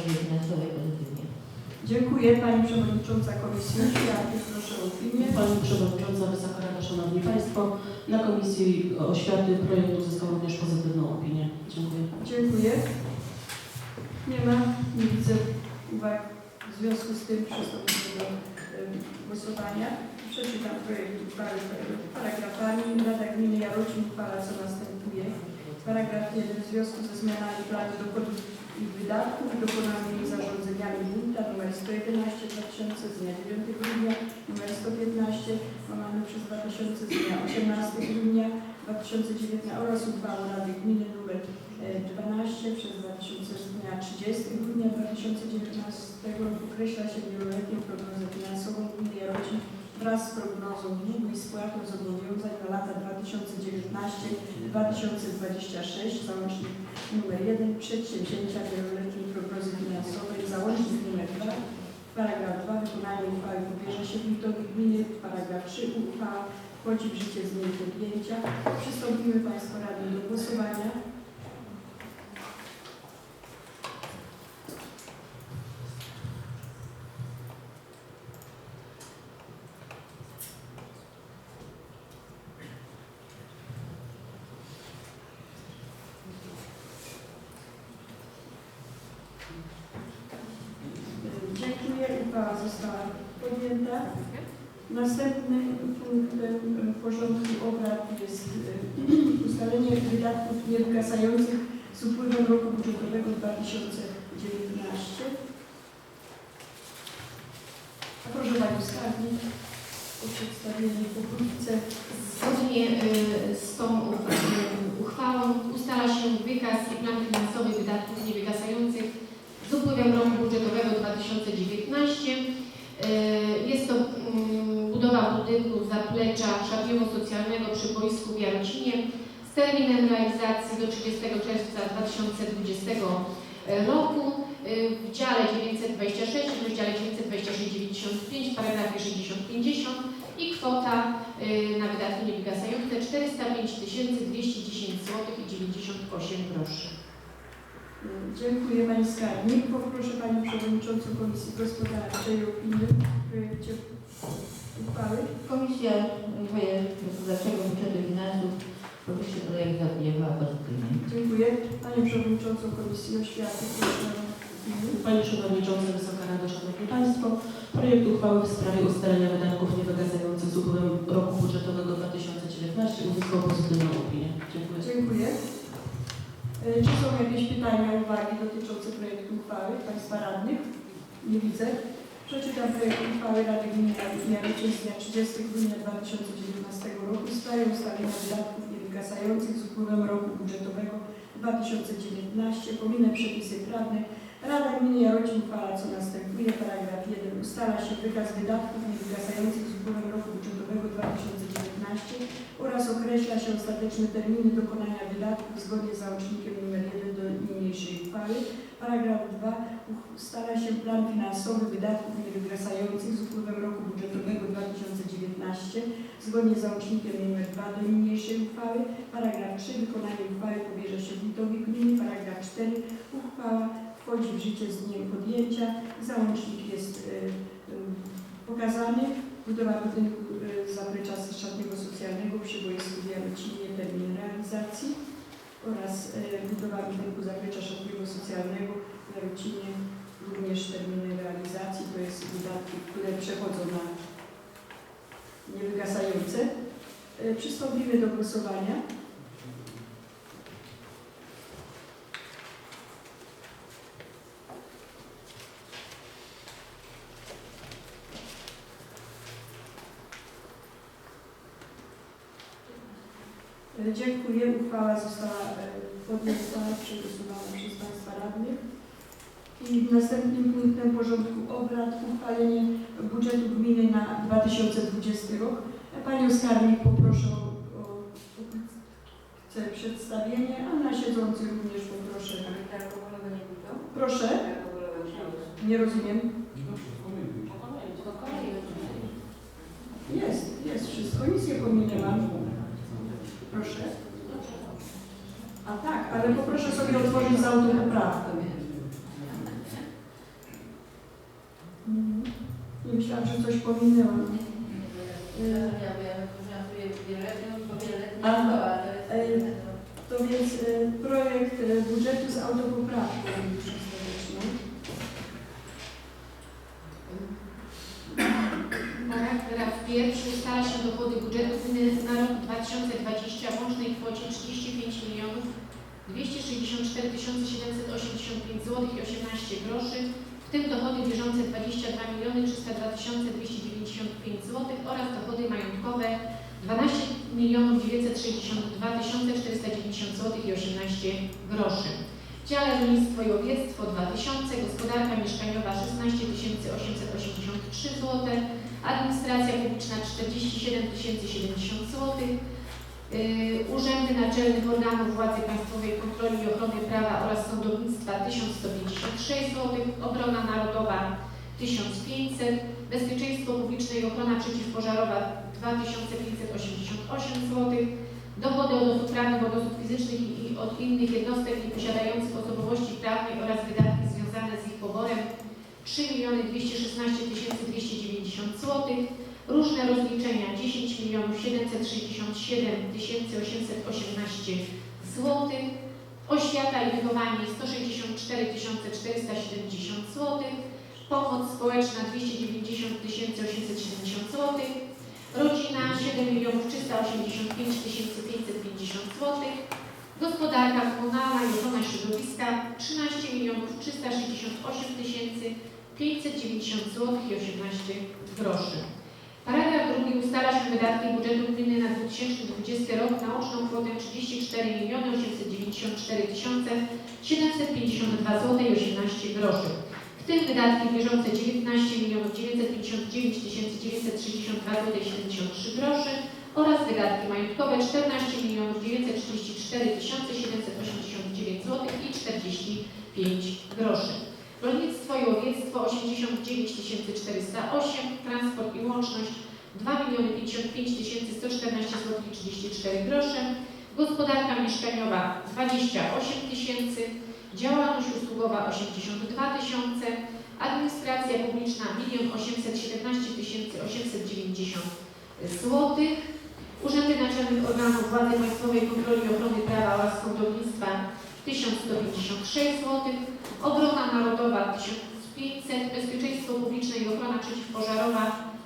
pozytywnie. Dziękuję Pani Przewodnicząca Komisji Oświaty. Proszę o opinię. Pani Przewodnicząca, Wysoka Rada, Szanowni Państwo, na Komisji Oświaty projekt uzyskał również pozytywną opinię. Dziękuję. Dziękuję. Nie ma, nie widzę uwag. W związku z tym przystąpimy do głosowania. Przeczytam projekt uchwały paragrafami. Rada Gminy Jarocin uchwala co następuje. Paragraf 1. W związku ze zmianami planu dochodów i wydatków i dokonanymi zarządzeniami wójta nr 111 2000 z dnia 9 grudnia nr 115 łamane przez 2000 z dnia 18 grudnia 2019 oraz uchwałą Rady Gminy nr e, 12 przez 2000 z dnia 30 grudnia 2019 roku. Określa się wieloletnią prognozę finansową Gminy Jarocin wraz z prognozą długu i spłatą zobowiązań na lata 2019-2026, załącznik nr 1, przedsięwzięcia wieloletniej prognozy finansowej, załącznik nr 2, paragraf 2, wykonanie uchwały powierza się wójtowi gminy, paragraf 3, uchwała wchodzi w życie z dniem podjęcia. Przystąpimy Państwo radni do głosowania. Dziękuję. Uchwała została podjęta. Następnym punktem e, porządku obrad jest e, ustalenie wydatków niewygasających z upływem roku budżetowego 2019. A proszę Pani Skarbnik o przedstawienie pokrótce. Zgodnie y, z tą y, uchwałą ustala się wykaz i plan finansowy wydatków niewygasających z upływem roku budżetowego 2019. Y, Jest to budynku zaplecza szatniowo-socjalnego przy boisku w Jarocinie z terminem realizacji do 30 czerwca 2020 roku y, w dziale 926 w rozdziale 926-95 paragrafie 60-50 i kwota y, na wydatki niewygasające 405 210 zł i 98 groszy. E, Dziękuję Pani Skarbnik. Poproszę Panią Przewodniczącą Komisji Gospodarczej o opinię w projekcie. Komisja Gospodarczego Budżetu i Finansów powyższy projekt zaopiniowała pozytywnie. Dziękuję. Panią Przewodniczącą Komisji Oświaty proszę o opinię. Pani Przewodnicząca, Wysoka Rada, Szanowni Państwo, projekt uchwały w sprawie ustalenia wydatków niewygasających z upływem roku budżetowego 2019 uzyskał pozytywną opinię. Dziękuję. Dziękuję. E, Czy są jakieś pytania, uwagi dotyczące projektu uchwały Państwa radnych? Nie widzę. Przeczytam projekt uchwały Rady Gminy Jarocin z dnia 30 grudnia 2019 roku w sprawie ustalenia wydatków niewygasających z upływem roku budżetowego 2019. Pominę przepisy prawne. Rada Gminy Jarocin uchwala co następuje. Paragraf 1. Ustala się wykaz wydatków niewygasających z upływem roku budżetowego 2019 oraz określa się ostateczne terminy dokonania wydatków zgodnie z załącznikiem nr 1 do niniejszej uchwały. Paragraf 2. Ustala się plan finansowy wydatków niewygasających z upływem roku budżetowego 2019 zgodnie z załącznikiem nr 2 do niniejszej uchwały. Paragraf 3. Wykonanie uchwały powierza się wójtowi gminy. Paragraf 4. Uchwała wchodzi w życie z dniem podjęcia. Załącznik jest y, y, pokazany. Budowa budynku y, zaplecza szatniego socjalnego przy boisku w Jarocinie, termin realizacji oraz budowa budynku zaplecza szatniego socjalnego w Jarocinie, również terminy realizacji. To jest wydatki, które przechodzą na niewygasające. Y, Przystąpimy do głosowania. E, Dziękuję. Uchwała została e, podjęta, przegłosowana przez Państwa radnych. I następnym punktem porządku obrad uchwalenie budżetu gminy na 2020 rok. E, Panią Skarbnik poproszę o, o, przedstawienie, a na siedzący również poproszę. Proszę, nie rozumiem. Jest, jest wszystko, nic nie pominęłam. Proszę. A tak, ale poproszę sobie otworzyć z autopoprawkę. Mhm. Nie myślałam, że coś pominęłam. A, e, to więc e, projekt e, budżetu z autopoprawką. Paragraf pierwszy ustala się dochody budżetu na rok 2020 w łącznej kwocie 35 milionów 264 785 zł i 18 groszy, w tym dochody bieżące 22 miliony 302 295 zł oraz dochody majątkowe 12 milionów 962 490 zł i 18 groszy. W rolnictwo i łowiectwo 2000, gospodarka mieszkaniowa 16 883 zł, administracja publiczna 47 070 zł, Urzędy Naczelnych Organów Władzy Państwowej, Kontroli i Ochrony Prawa oraz Sądownictwa 1156 zł, Obrona Narodowa 1500, Bezpieczeństwo Publiczne i Ochrona Przeciwpożarowa 2588 zł, Dochody od osób prawnych, od osób fizycznych i od innych jednostek nieposiadających osobowości prawnej oraz wydatki związane z ich poborem 3 216 290 zł, Różne rozliczenia 10 milionów 767 818 zł. Oświata i wychowanie 164 470 zł. Pomoc społeczna 290 870 zł. Rodzina 7 milionów 385 550 zł. Gospodarka komunalna i ochrona środowiska 13 milionów 368 590 zł i 18 groszy. Paragraf drugi ustala się wydatki budżetu gminy na 2020 rok na łączną kwotę 34 894 752 zł i 18 groszy. W tym wydatki bieżące 19 959 962 zł i 73 groszy oraz wydatki majątkowe 14 934 789 zł i 45 groszy. Rolnictwo i łowiectwo 89 408, transport i łączność 2 55 114 zł i 34 grosze, gospodarka mieszkaniowa 28 tysięcy, działalność usługowa 82 tysiące, administracja publiczna 1 817 890 zł, Urzędy Naczelnych Organów Władzy Państwowej, Kontroli Ochrony Prawa oraz Sądownictwa 1156 zł, Obrona Narodowa 1500, Bezpieczeństwo Publiczne i Ochrona Przeciwpożarowa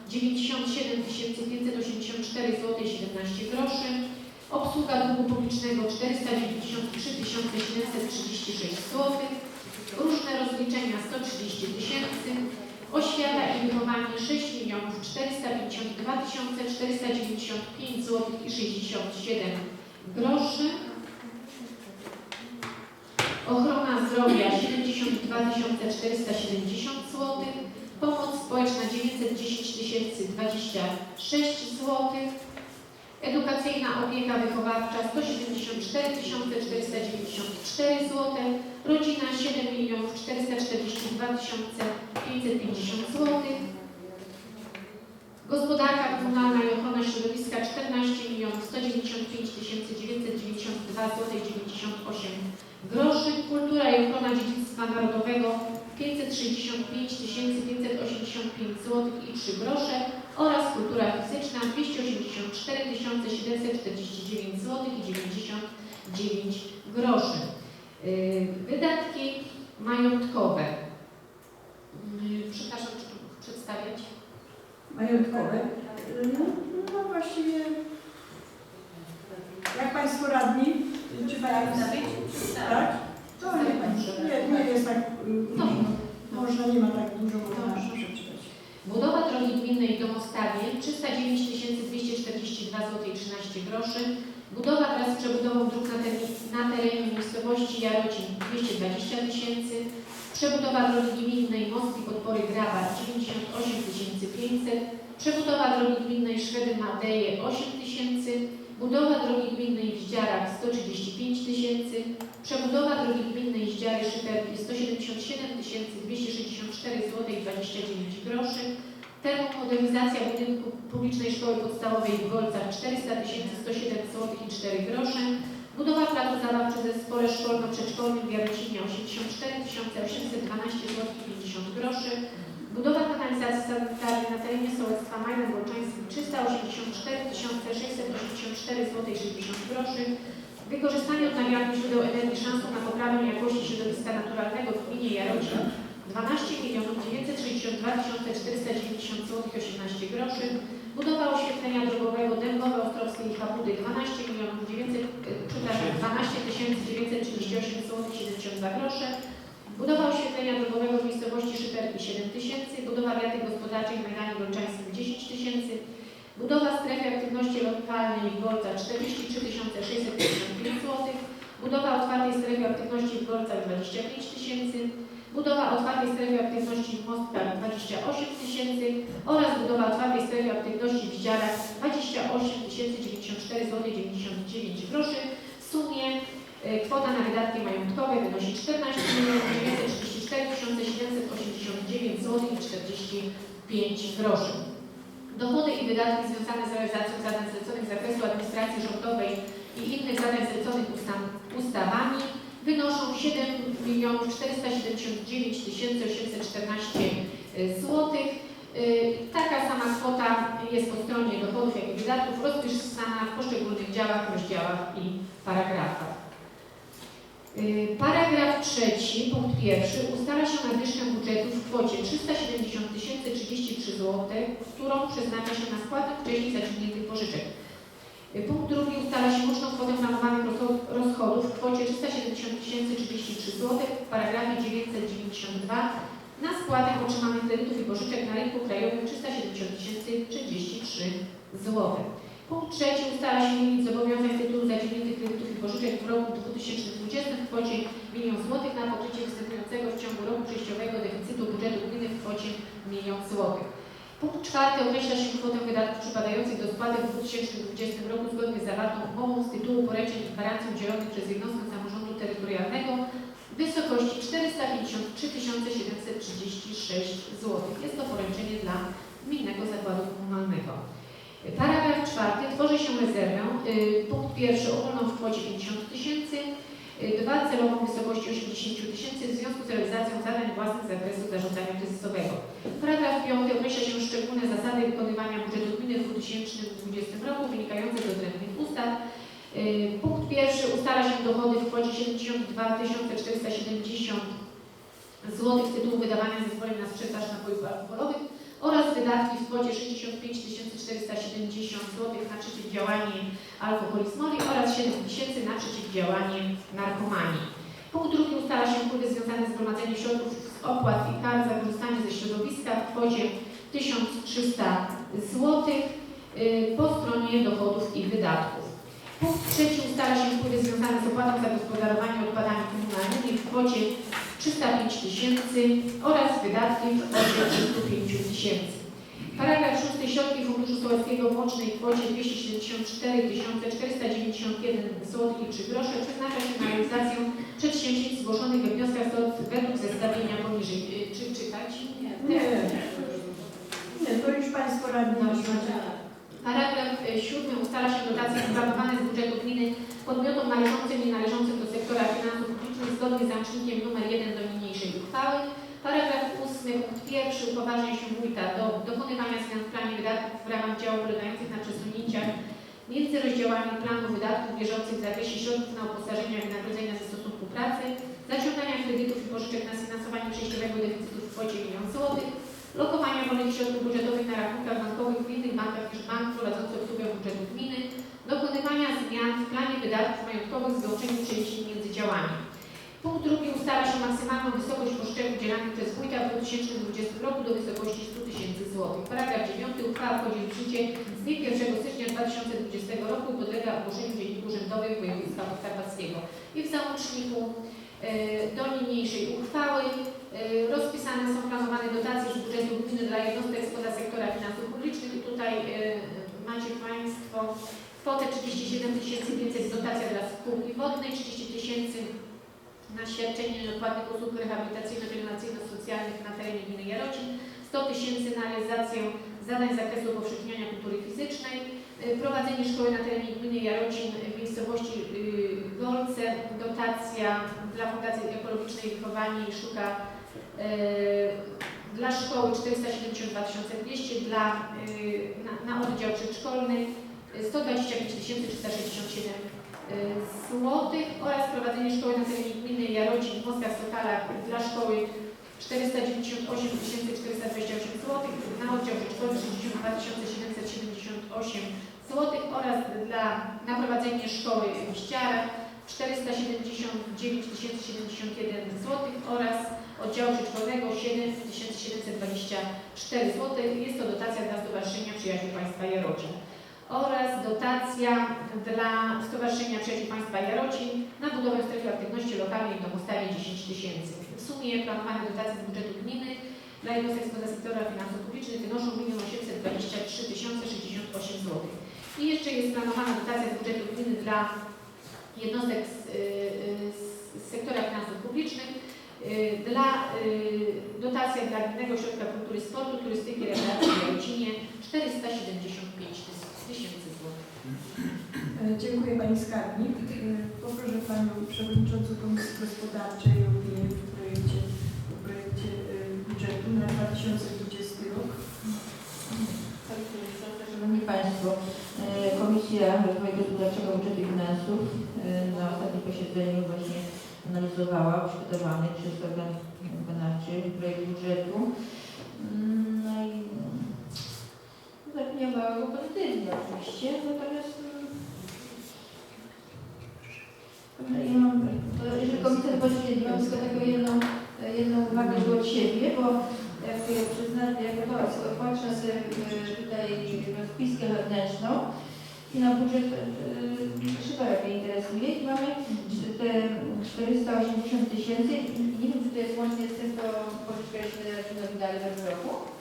97 584 zł 17 groszy, Obsługa długu publicznego 493 736 zł, Różne rozliczenia 130 tysięcy, Oświata i wychowanie 6 milionów 452 495 zł i 67 groszy. Ochrona zdrowia 72 470 zł, pomoc społeczna 910 026 zł, edukacyjna opieka wychowawcza 174 494 zł, rodzina 7 442 550 zł, Gospodarka komunalna i ochrona środowiska 14 195 992 zł 98 groszy, kultura i ochrona dziedzictwa narodowego 565 585 zł i 3 grosze oraz kultura fizyczna 284 749 zł i 99 groszy. Yy, Wydatki majątkowe. Yy, Przepraszam, czy tu przedstawiać? Majątkowe. No, no właściwie, jak Państwo radni, czy Pani tak? To nie, nie, nie jest tak, No. y, można, nie ma tak dużo, można Dobrze. przeczytać. Budowa drogi gminnej Domostawie 309 242 zł i 13 groszy. Budowa wraz z przebudową dróg na, terenie, na terenie miejscowości Jarocin 220 tysięcy. Przebudowa drogi gminnej Most i Podpory Graba 98 500. Przebudowa drogi gminnej Szwedy Madeje 8 tysięcy. Budowa drogi gminnej w Zdziarach 135 tysięcy. Przebudowa drogi gminnej Zdziary Szyperki 177 264 zł i 29 groszy. Termomodernizacja budynku publicznej szkoły podstawowej w Golcach 400 107 zł i 4 grosze. Budowa placu zabaw przy zespole szkolno-przedszkolnym w Jarocinie 84 812 zł i 50 groszy. Budowa kanalizacji sanitarnej na terenie sołectwa Majdan Bolczański 384 684 zł 60 groszy. Wykorzystanie odnawialnych źródeł energii szansą na poprawę jakości środowiska naturalnego w gminie Jarocin 12 962 490 zł 18 groszy. Budowa oświetlenia drogowego Dębowe Ostrowskie i Papudy 12 900, e, przepraszam, 12 938 zł 72 grosze. Budowa oświetlenia drogowego w miejscowości Szyperki 7 tysięcy, budowa wiaty gospodarczej w Majdanie Golczańskim 10 tysięcy, budowa strefy aktywności lokalnej w Golca 43 655 zł, budowa otwartej strefy aktywności w Golcach 25 tysięcy, budowa otwartej strefy aktywności w Mostkach 28 tysięcy oraz budowa otwartej strefy aktywności w Zdziarach 28 094 zł 99 groszy. W sumie kwota na wydatki majątkowe wynosi 14 934 789 zł i 45 groszy. Dochody i wydatki związane z realizacją zadań zleconych z zakresu administracji rządowej i innych zadań zleconych ustaw- ustawami wynoszą 7 479 814 zł. Taka sama kwota jest po stronie dochodów, jak i wydatków rozpisana w poszczególnych działach, rozdziałach i paragrafach. Y, Paragraf trzeci, punkt pierwszy, ustala się nadwyżkę budżetu w kwocie 370 033 zł, którą przeznacza się na spłatę wcześniej zaciągniętych pożyczek. Y, Punkt drugi ustala się łączną kwotę planowanych rozcho- rozchodów w kwocie 370 033 zł w paragrafie 992 na spłatę otrzymanych kredytów i pożyczek na rynku krajowym 370 033 zł. Punkt trzeci ustala się limit zobowiązań z tytułu zaciągniętych kredytów i pożyczek w roku 2020 w kwocie 1 000 000 zł na pokrycie występującego w ciągu roku przejściowego deficytu budżetu gminy w kwocie 1 000 000 zł. Punkt czwarty określa się kwotę wydatków przypadających do spłaty w 2020 roku zgodnie z zawartą umową z tytułu poręczeń i gwarancji udzielonych przez jednostkę samorządu terytorialnego w wysokości 453 736 zł. Jest to poręczenie dla Gminnego Zakładu Komunalnego. Paragraf czwarty. Tworzy się rezerwę. y, Punkt pierwszy ogólną w kwocie 50 tysięcy. y, Dwa celową w wysokości 80 tysięcy w związku z realizacją zadań własnych z zakresu zarządzania kryzysowego. Paragraf piąty określa się szczególne zasady wykonywania budżetu gminy w 2020 roku wynikające z odrębnych ustaw. Y, Punkt pierwszy ustala się dochody w kwocie 72 470 zł z tytułu wydawania zezwoleń na sprzedaż napojów alkoholowych oraz wydatki w kwocie 65 470 zł na przeciwdziałanie alkoholizmowi oraz 7 tysięcy na przeciwdziałanie narkomanii. Punkt drugi ustala się wpływy związane z gromadzeniem środków z opłat i kar za korzystanie ze środowiska w kwocie 1300 zł y, po stronie dochodów i wydatków. Punkt trzeci ustala się wpływy związane z opłatą za gospodarowanie odpadami komunalnymi w kwocie 305 tysięcy oraz wydatki w kwocie 305 tysięcy. Paragraf 6. Środki Funduszu Sołeckiego w łącznej kwocie 274 491 zł i 3 grosze przeznacza się na realizację przedsięwzięć zgłoszonych we wnioskach według zestawienia poniżej. Y, Czy czytać? Nie. Nie, to już Państwo radni. Paragraf y, siódmy ustala się dotacje wyplanowane z budżetu gminy podmiotom należącym i należącym do sektora finansów publicznych zgodnie z załącznikiem nr 1 do niniejszej uchwały. Paragraf ósmy punkt pierwszy upoważnia się wójta do dokonywania zmian w planie wydatków w ramach działów polegających na przesunięciach między rozdziałami planu wydatków bieżących w zakresie środków na uposażenia i wynagrodzenia ze stosunku pracy, zaciągania kredytów i pożyczek na sfinansowanie przejściowego deficytu w kwocie 1 000 zł, lokowania wolnych środków budżetowych na rachunkach bankowych w innych bankach niż bank prowadzący obsługę budżetu gminy, dokonywania zmian w planie wydatków majątkowych z wyłączeniem przejściu między działami. Punkt drugi ustala się maksymalną wysokość pożyczek udzielanych przez wójta w 2020 roku do wysokości 100 tysięcy złotych. Paragraf 9 uchwała wchodzi w życie z dniem 1 stycznia 2020 roku i podlega ogłoszeniu w Dzienniku Urzędowym Województwa Podkarpackiego. I w załączniku e, do niniejszej uchwały e, rozpisane są planowane dotacje z budżetu gminy dla jednostek spoza sektora finansów publicznych i tutaj e, macie Państwo kwotę 37 500 dotacja dla spółki wodnej, 30 tysięcy na świadczenie nieodpłatnych usług rehabilitacyjno-pielęgnacyjno-socjalnych na terenie gminy Jarocin, 100 tysięcy na realizację zadań z zakresu upowszechniania kultury fizycznej, y, prowadzenie szkoły na terenie gminy Jarocin w miejscowości y, Golce, dotacja dla Fundacji Ekologicznej Wychowanie i Szuka y, dla szkoły 472 200, dla, na, na oddział przedszkolny y, 125 367 zł oraz prowadzenie szkoły na terenie gminy Jarocin w Moskach Sokalach dla szkoły 498 428 zł, na oddział przedszkolny 62 778 zł oraz dla, na prowadzenie szkoły w Ściarach 479 071 zł oraz oddziału przedszkolnego 7724 zł. Jest to dotacja dla Stowarzyszenia Przyjaciół Państwa Jarocin oraz dotacja dla Stowarzyszenia Przyjaciół Państwa Jarocin na budowę strefy aktywności lokalnej w domostawie 10 tysięcy. W sumie planowane dotacje z budżetu gminy dla jednostek spoza sektora finansów publicznych wynoszą 1 823 068 zł. I jeszcze jest planowana dotacja z budżetu gminy dla jednostek z, y, y, z sektora finansów publicznych y, dla dotacja dla Gminnego Ośrodka Kultury, Sportu, Turystyki, Rekreacji w Jarocinie 475 tysięcy złotych. E, Dziękuję Pani Skarbnik. E, Poproszę Panią Przewodniczącą Komisji Gospodarczej o opinię w projekcie, o projekcie e, budżetu na 2020 rok. Przewodniczący, Szanowni Państwo, Komisja Rozwoju Gospodarczego Budżetu i Finansów na ostatnim posiedzeniu właśnie analizowała przygotowany przez organ wykonawczy projekt budżetu. Mm, No i zaopiniowała go pozytywnie oczywiście, natomiast mm, ja mam, jeżeli komisja pozwoli, mam tylko jedną, jedną uwagę od siebie, bo jak przyznam, jak patrzę sobie e, tutaj rozpiskę wewnętrzną i na budżet e, to lepiej interesuje i mamy te 480 tysięcy i nie wiem, czy to jest łącznie z tym, co pożyczkaliśmy Racinowi dali w roku.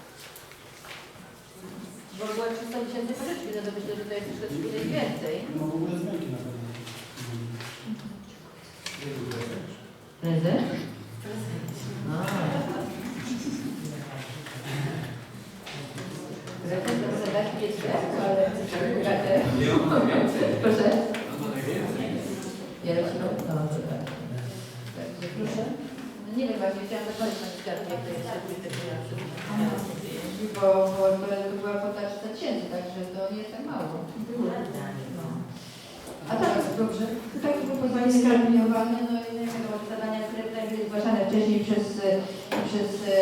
Bo było 300 tysięcy pożyczki, no to myślę, że to jest troszeczkę mniej więcej. No w ogóle zmianki na pewno. Prezes? A. Prezes to może dać mieć ale Proszę. Ja się no, no, to tak. Także proszę. No nie wiem, właśnie chciałam zapalić na skarbie, jak to jest finansów. Bo, bo to była kwota 300 tysięcy, także to nie jest tak mało. No. A tak, dobrze. Takie propozycje skarbonowane, no i nie wiem, zadania, które tutaj były zgłaszane wcześniej przez, e, przez e,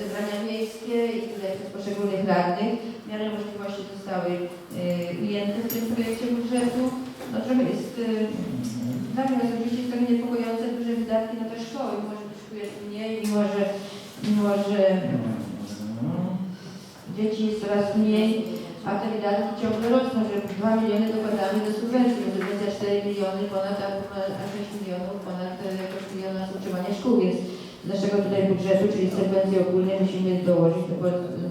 zebrania miejskie i tutaj przez poszczególnych radnych. W miarę możliwości zostały e, ujęte w tym projekcie budżetu. No trochę jest, e, dla mnie osobiście jest trochę niepokojące duże wydatki na te szkoły, mimo że kosztuje mniej, mimo że, mimo że mm, dzieci jest coraz mniej, a te wydatki ciągle rosną, że 2 miliony dokładamy do subwencji, bo subwencja 4 miliony ponad, a a 6 milionów ponad e, kosztuje nas utrzymanie szkół, więc tutaj budżetu, czyli z subwencji ogólnej musimy dołożyć,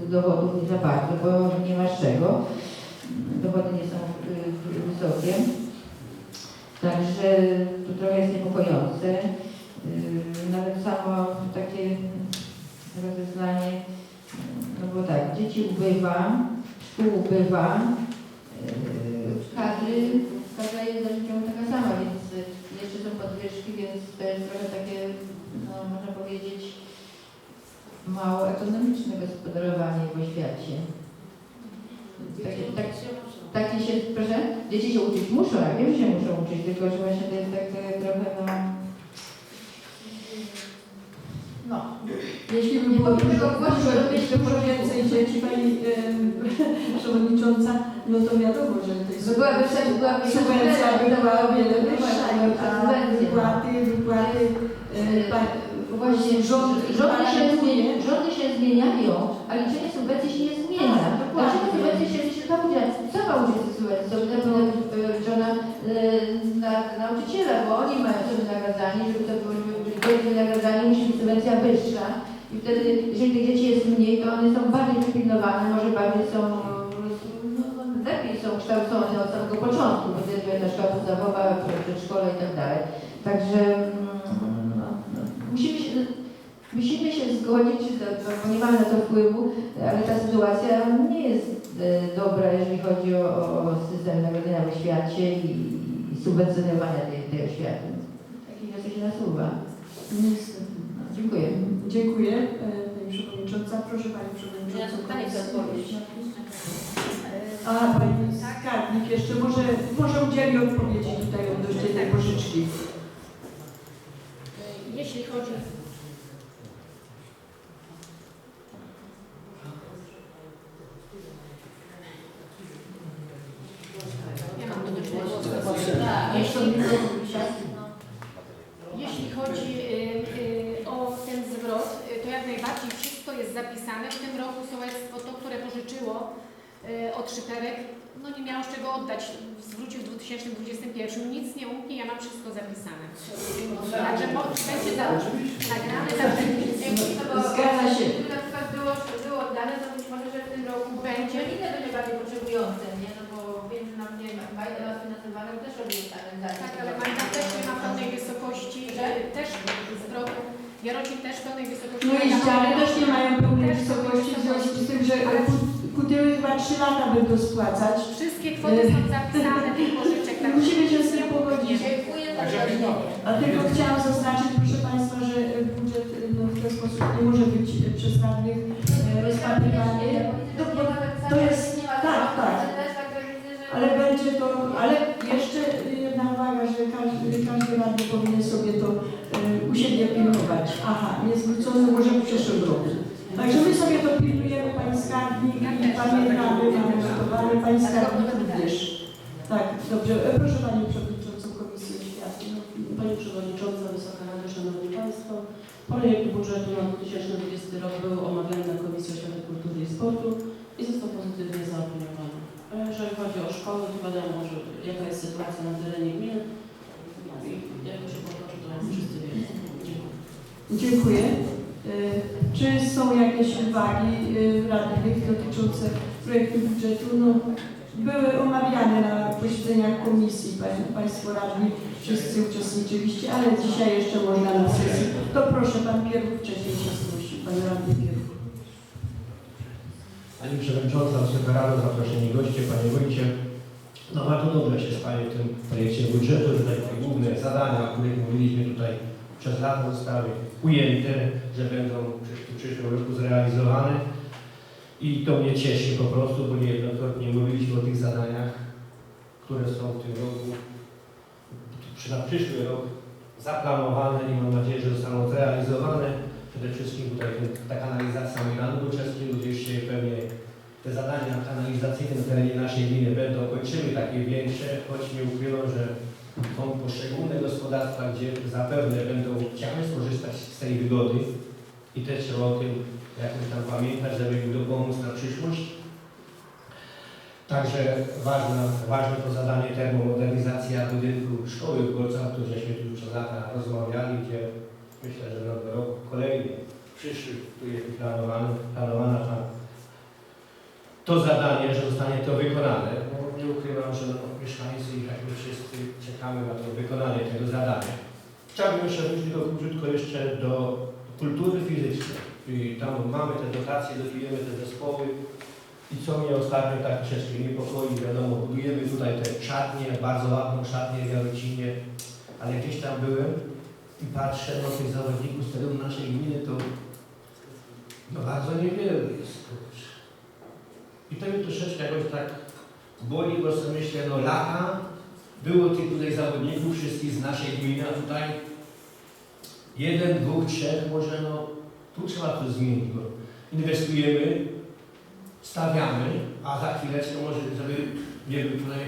z dochodów nie za bardzo, bo nie ma z czego. Dochody nie są y, wysokie. Także to trochę jest niepokojące. Y, Nawet samo takie rozeznanie, no bo tak, dzieci ubywa, szkół ubywa, kadry, kadra jest dalszym taka sama, więc y, jeszcze są podwyżki, więc to jest trochę takie, no można powiedzieć, mało ekonomiczne gospodarowanie w oświacie. Takie, tak, takie się, proszę, dzieci się uczyć muszą, ja wiem, że się muszą uczyć, tylko że właśnie to jest tak e, trochę, no... No, Jeśli by było dużo, że jeszcze dużo więcej dzieci Pani Przewodnicząca, no to wiadomo, że to jest No byłaby byłaby subwencja by była o wiele wyższa, a wypłaty, wypłaty e, Właśnie rząd, rządy się, zmienia, rządy się zmieniają, a liczenie subwencji się nie zmienia. Tak. Dlaczego subwencji się liczy dla udziału? Co ma udział z subwencji? To będzie liczona e, na nauczyciela, bo oni mają to wynagradzanie, żeby to było, byli wynagradzanie, musi być subwencja wyższa. I wtedy, jeżeli tych dzieci jest mniej, to one są bardziej wypilnowane, może bardziej są, no, lepiej są kształcone od samego początku, bo to jest szkoła podstawowa, przedszkole i tak dalej. Także mm, no, no, musimy się, musimy się zgodzić, bo nie mamy na to wpływu, ale ta sytuacja nie jest e, dobra, jeżeli chodzi o, o system nagrodzenia w oświacie i, i subwencjonowania tej, tej oświaty. Taki wniosek się nasuwa. Dziękuję. Dziękuję. E, Pani Przewodnicząca. Proszę Pani Ja Przewodniczącą to pytanie chcę Komisji. odpowiedzieć. A Pani Skarbnik jeszcze może, może udzieli odpowiedzi tutaj odnośnie tej pożyczki. Jeśli chodzi Ja mam dodatkowe głos. Tak, Jeśli, chodzi y, y, o ten zwrot, y, to jak najbardziej wszystko jest zapisane. W tym roku sołectwo to, które pożyczyło od szyperek, no nie miało z czego oddać. Zwrócił w 2021. Nic nie umknie, ja mam wszystko zapisane. Także będzie za, nagrane, także Zgadza się. Gdyby na przykład było, było oddane, to być może, że w tym roku Będzie. inne będzie bardziej potrzebujące, nie? No bo wiem, że nam nie ma, Bajda finansowane też robi organizacje. Tak, ale Magda też nie ma pełnej wysokości, Że? też zwrotu. Jarocin też pełnej wysokości. No iście, ale też nie mają pełnej wysokości w związku z tym, że kutyły chyba 3 lata będą spłacać. Wszystkie kwoty są zapisane tych pożyczek. tak Musimy się z tym pogodzić. Dziękuję za wyjaśnienie. A tylko chciałam zaznaczyć, proszę Państwa, że budżet e, no, w ten sposób nie może być e, przez radnych e, rozpatrywany. To jest, tak, tak. Ale będzie to, ale jeszcze jedna uwaga, że każdy, każdy radny powinien sobie to e, u siebie pilnować. Aha, nie zwrócono może w przyszłym roku. Także my sobie to pilnujemy, Pani Skarbnik i pamiętamy, mamy Pani Skarbnik również. Tak, dobrze. E, Proszę Panią Przewodniczącą Komisji Oświaty. No, Pani Przewodnicząca, Wysoka Rado, Szanowni Państwo. Projekt budżetu na 2020 rok był omawiany na Komisji Oświaty, Kultury i Sportu i został pozytywnie zaopiniowany. A jeżeli chodzi o szkoły, to wiadomo, że jaka jest sytuacja na terenie gminy i jak to się potoczy, to wszyscy wiedzą. Dziękuję. Dziękuję. E, Czy są jakieś uwagi e, radnych dotyczące projektu budżetu? No, były omawiane na posiedzeniach komisji, Pań- Państwo radni, wszyscy uczestniczyliście, ale dzisiaj jeszcze można na sesji. To proszę, Pan Pierów wcześniej się zgłosił, Pan Radny. Pani Przewodnicząca, Wysoka Rado, zaproszeni goście, Panie Wójcie. No bardzo dobrze się staje w tym projekcie budżetu, że te główne zadania, o których mówiliśmy tutaj przez lata zostały ujęte, że będą w przyszłym roku zrealizowane. I to mnie cieszy po prostu, bo niejednokrotnie mówiliśmy o tych zadaniach, które są w tym roku, na przyszły rok zaplanowane i mam nadzieję, że zostaną zrealizowane. Przede wszystkim tutaj ta kanalizacja Milanu Duczewskiej, gdzieś się pewnie te zadania kanalizacyjne na terenie naszej gminy będą kończyły takie większe, choć nie ukrywam, że są poszczególne gospodarstwa, gdzie zapewne będą chciały skorzystać z tej wygody i też trzeba o tym jakoś tam pamiętać, żeby im dopomóc na przyszłość. Także ważne, ważne to zadanie termomodernizacja budynku szkoły w Golcach, o którym żeśmy tu już przez lata rozmawiali, gdzie myślę, że na rok kolejny, przyszły, tu jest planowana tam to zadanie, że zostanie to wykonane. No, nie ukrywam, że no, mieszkańcy i jakby wszyscy czekamy na to wykonanie tego zadania. Chciałbym jeszcze wrócić tylko krótko jeszcze do kultury fizycznej. I tam mamy te dotacje, dotujemy te zespoły. I co mnie ostatnio tak troszeczkę niepokoi, wiadomo, budujemy tutaj te szatnie, bardzo ładną szatnię w Jarocinie, ale gdzieś tam byłem i patrzę na tych zawodników z terenu naszej gminy, to no bardzo niewiele jest. I to mnie troszeczkę jakoś tak boli, bo sobie myślę, no lata, było tych tutaj zawodników, wszystkich z naszej gminy, a tutaj jeden, dwóch, trzech, może no tu trzeba coś zmienić, bo inwestujemy, stawiamy, a za chwileczkę może, żeby nie był tutaj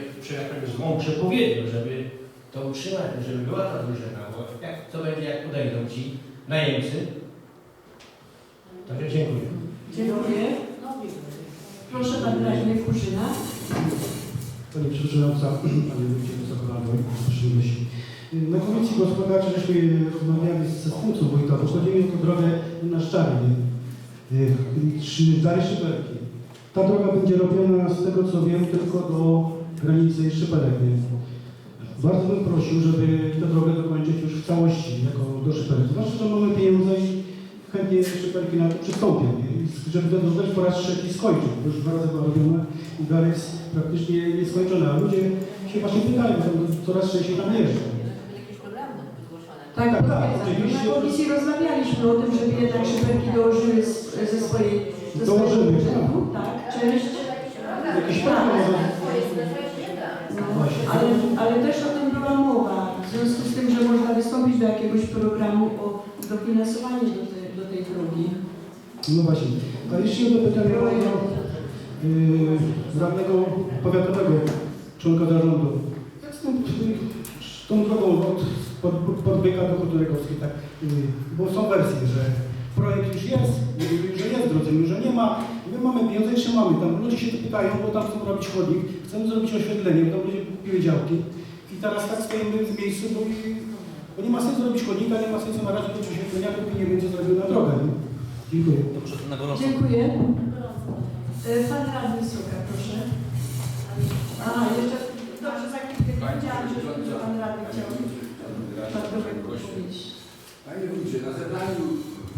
jakąś złą przepowiedzią, żeby to utrzymać, żeby była ta drużyna, bo jak, co będzie, jak odejdą ci najemcy. Także dziękuję. Dziękuję. Proszę Pan Radny Kurzyna. Pani Przewodnicząca, Panie Wójcie Wysokorado, proszę gości. Na Komisji Gospodarczej żeśmy rozmawiali z zastępcą wójta, bo chodzimy o drogę na Szczarnie, dalej Szyberki. Ta droga będzie robiona z tego co wiem tylko do granicy Szyberek. Bardzo bym prosił, żeby tę drogę dokończyć już w całości, jako do Szyberek. Zwłaszcza, że mamy pieniądze i chętnie Szyberki na to? I Żeby tę drogę po raz trzeci skończyć, bo już dwa razy była robiona i dalej jest praktycznie nieskończona. A ludzie się właśnie pytają, bo tam coraz częściej tam jeżdżą. Tak, Tak, tak, potwierdzam. oczywiście. Na komisji rozmawialiśmy o tym, żeby jednak szyberki dołożyły z, ze swojej ze Dołożyły, budżetu. Tak, część. Jakieś Tak. No, Właśnie. ale, ale też o tym była mowa, w związku z tym, że można wystąpić do jakiegoś programu o dofinansowanie do, tej do tej drogi. No właśnie. A jeśli chodzi o pytanie o yy, radnego powiatowego członka zarządu, jak z tą, tą drogą od pod, podbyka do Kulturykowskiej, tak, yy, bo są wersje, że projekt już jest, że jest drodze, że nie ma, my mamy pieniądze trzymamy. Tam ludzie się pytają, bo tam chcą robić chodnik, chcemy zrobić oświetlenie, bo tam ludzie kupiły działki i teraz tak stoimy w miejscu, bo, bo nie ma sensu robić chodnika, nie ma sensu na razie robić oświetlenia, dopóki nie będzie zrobiona droga. Nie? Dziękuję. Dobrze, na gorąco. Dziękuję. E, Pan radny Suka, proszę. A, jeszcze, dobrze, za chwilkę powiedziałam, że że pan radny chciał pan Dobek powiedzieć. Panie wójcie, na zebraniu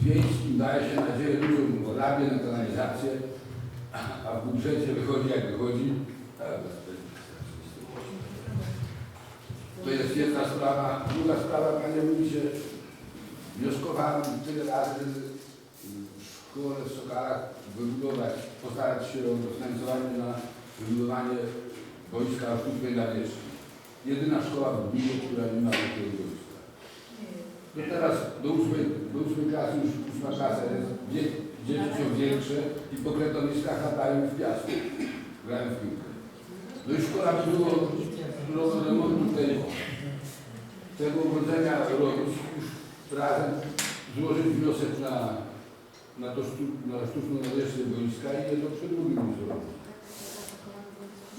wiejskim daje się nadzieję ludziom o rabie na kanalizację, a w budżecie wychodzi jak wychodzi. Jedna sprawa. Druga sprawa, panie wójcie, wnioskowałem tyle razy w szkole w Sokalach wybudować, postarać się o dofinansowanie na wybudowanie boiska dla dzieci. Jedyna szkoła w gminie, która nie ma takiego boiska. No teraz do ósmej, do ósmej klasy już ósma klasa jest, dzie- dzieci są większe i po kretowiskach latają w piasku, grają w piłkę. No i szkoła by było do remontu tego już razem, złożyć wniosek na, na, to sztu, na sztuczną nawierzchnię boiska i jedno przed drugim zrobić.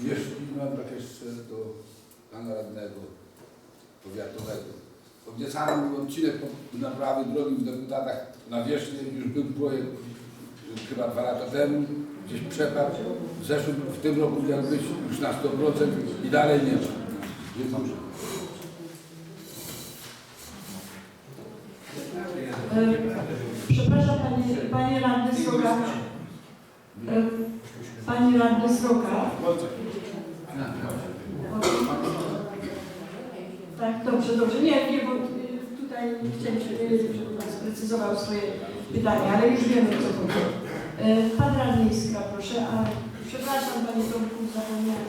Jeśli mam tak jeszcze do pana radnego powiatowego. Obiecany był odcinek naprawy drogi w deputatach na wierzchnię, już był projekt chyba dwa lata temu, gdzieś przepadł. W zeszłym, w tym roku miał być już na 100% i dalej nie ma. Dziękuję. Przepraszam, panie, panie radny Sroka. E, Panie radny Sroka. Tak, dobrze, dobrze. Nie, nie, bo y, tutaj chcieliśmy, y, żeby Pan sprecyzował swoje pytanie, ale już wiemy, o co chodzi. E, Pan radny Iskra, proszę, a przepraszam Panie Tomku, zapomniałem,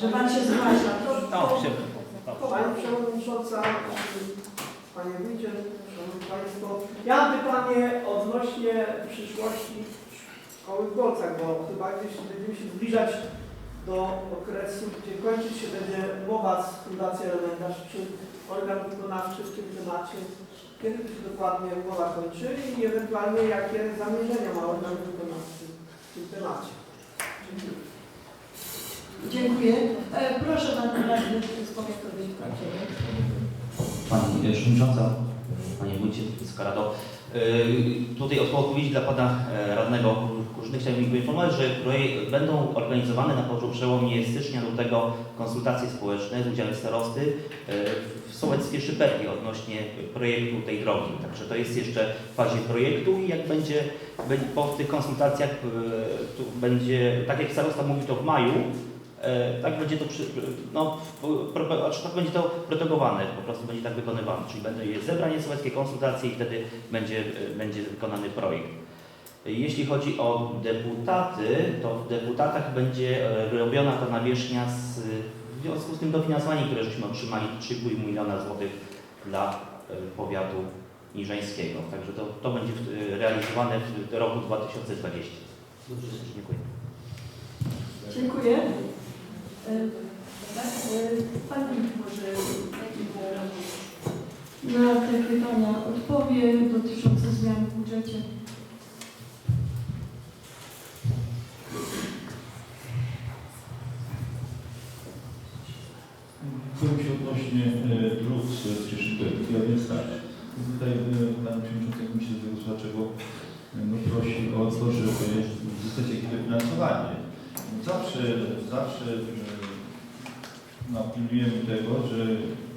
że Pan się zgłasza. To, to, to, Pani Przewodnicząca, Panie Wójcie, Szanowni Państwo. Ja mam pytanie odnośnie przyszłości szkoły w Golcach, bo chyba gdzieś będziemy się zbliżać do okresu, gdzie kończyć się będzie umowa z Fundacją Elementarz, czy organ wykonawczy w tym temacie. Kiedy to się dokładnie umowa kończy i ewentualnie jakie zamierzenia ma organ wykonawczy w tym temacie. Dziękuję. Dziękuję. E, Proszę Pan radny z powiatowej Pani Przewodnicząca, Panie Wójcie, Wysoka Rado. Yy, Tutaj odpowiedzi dla Pana e, Radnego Kurzyny chciałbym poinformować, że będą organizowane na przełomie stycznia lutego konsultacje społeczne z udziałem starosty e, w sołectwie Szyperki odnośnie projektu tej drogi. Także to jest jeszcze w fazie projektu i jak będzie, po tych konsultacjach, e, będzie, tak jak starosta mówi to w maju, tak będzie to, przy, no, znaczy tak będzie to protegowane, po prostu będzie tak wykonywane, czyli będzie zebranie sołeckie, konsultacje i wtedy będzie, e, będzie wykonany projekt. E, Jeśli chodzi o deputaty, to w deputatach będzie e, robiona ta nawierzchnia z, w związku z tym dofinansowaniem, które żeśmy otrzymali 3,5 miliona złotych dla e, powiatu niżeńskiego. Także to, to będzie e, realizowane w roku 2020. Dobrze, dziękuję. Dziękuję. Tak, e, Pan może na te pytania odpowie dotyczące zmian w budżecie. Powiem się odnośnie e, dróg z Cieszyńskiego. Ja więc tak, tutaj e, Pan Przewodniczący Komisji Gospodarczego e, no, prosi o to, żeby uzyskać jakieś dofinansowanie. Zawsze, zawsze e, no, pilnujemy tego, że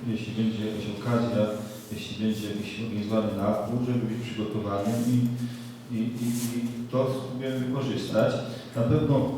jeśli będzie jakaś okazja, jeśli będzie jakiś organizowany nabór, żeby być przygotowanym i, i, i, i to spróbujemy wykorzystać. Na pewno